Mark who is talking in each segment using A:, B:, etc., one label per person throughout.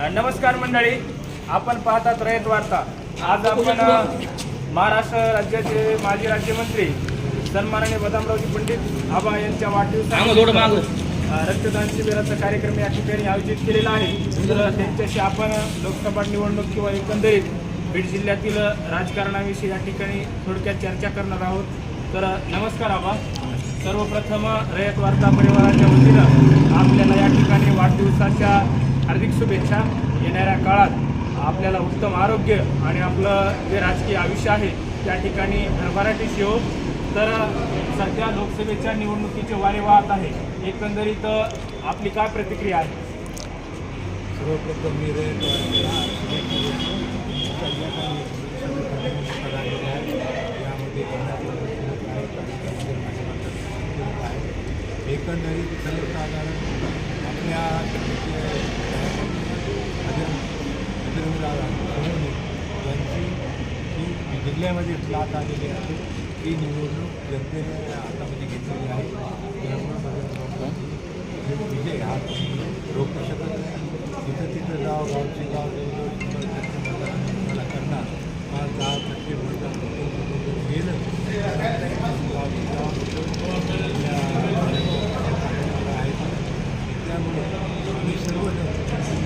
A: नमस्कार मंडळी. आपण पाहतात रयत वार्ता. आज आपण महाराष्ट्र राज्याचे माजी राज्यमंत्री सन्माननीय बदामरावजी पंडित आबा यांच्या वाढदिवसानिमित्त अ, रक्तदान शिबिराचा कार्यक्रम या ठिकाणी आयोजित केलेला आहे. तर त्यांच्याशी आपण लोकसभा निवडणूक किंवा एकंदरीत बीड जिल्ह्यातील राजकारणाविषयी या ठिकाणी थोडक्यात चर्चा करणार आहोत. तर नमस्कार आबा. सर्वप्रथम रयत वार्ता परिवाराच्या वतीनं आपल्याला या ठिकाणी वाढदिवसाच्या हार्दिक शुभेच्छा. येणाऱ्या काळात आपल्याला उत्तम आरोग्य आणि आपलं जे राजकीय आयुष्य आहे त्या ठिकाणी भरभराटीस येऊ तर सध्या लोकसभेच्या निवडणुकीचे वारे वाहत आहे. एकंदरीत आपली काय प्रतिक्रिया आहे?
B: सर्वप्रथम मी यामध्ये एकंदरीत सर्वसाधारण आपल्या सोनवणे यांची जी जिल्ह्यामध्ये लाट आलेली आहे ती निवडणूक जनतेने हातामध्ये घेतलेली आहे त्यामुळे हे विजय हा रोखू शकत नाही तिथं तिथं गाव मला गावचे गाव सर्वजण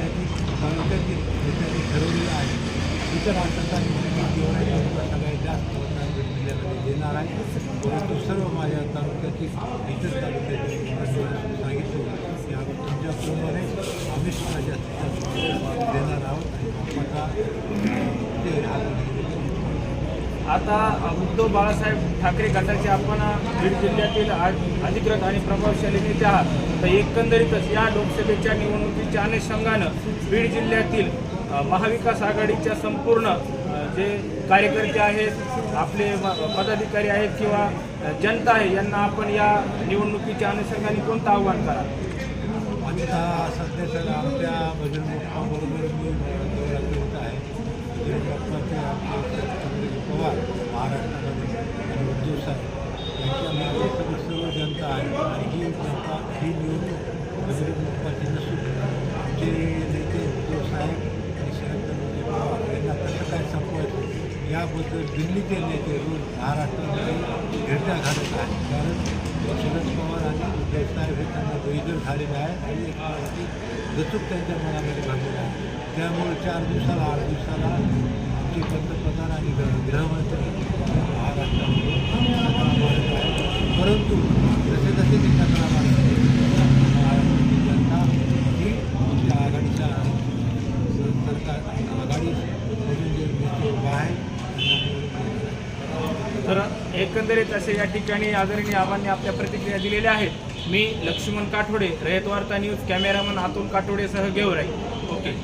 B: इतर देणार आहे. परंतु सर्व माझ्या तालुक्यातील इतर तालुक्यातील की आम्ही तुमच्याप्रमाणे आम्ही देणार आहोत ते
A: आता उद्धव बाळासाहेब ठाकरे गटाचे आपण बीड जिल्ह्यातील अधिकृत आणि प्रभावशाली नेते आहात. तर एकंदरीतच या लोकसभेच्या निवडणुकीच्या अनुषंगानं बीड जिल्ह्यातील महाविकास आघाडीच्या संपूर्ण जे कार्यकर्ते आहेत आपले पदाधिकारी आहेत किंवा जनता आहे यांना आपण या निवडणुकीच्या अनुषंगाने कोणतं आव्हान करा
B: आता सध्या तर आमच्या भजन बाप्पाबरोबर मी होत आहे. भजन बाप्पाचे पवार महाराष्ट्रामध्ये आणि उद्धव साहेब यांच्यामध्ये सर्व सर्व जनता आहे. आणि ही जनता ही निवडणूक याबद्दल दिल्लीचे नेते रोज महाराष्ट्रामध्ये घटना घर आहेत. कारण शरद पवार आणि उद्धव साहेब हे त्यांना आहे आणि एक प्रकारची दचूक त्यांच्या मनामध्ये आहे. त्यामुळे चार दिवसाला, आठ दिवसाला आमचे पंतप्रधान आणि गृह गृहमंत्री महाराष्ट्रामध्ये
A: तर एकंदरीत असे या ठिकाणी आदरणीय आबांनी आपल्या प्रतिक्रिया दिलेल्या आहेत. मी लक्ष्मण काठोडे रयत वार्ता न्यूज कॅमेरामन अतुल काठोडेसह घेऊ राहील. ओके.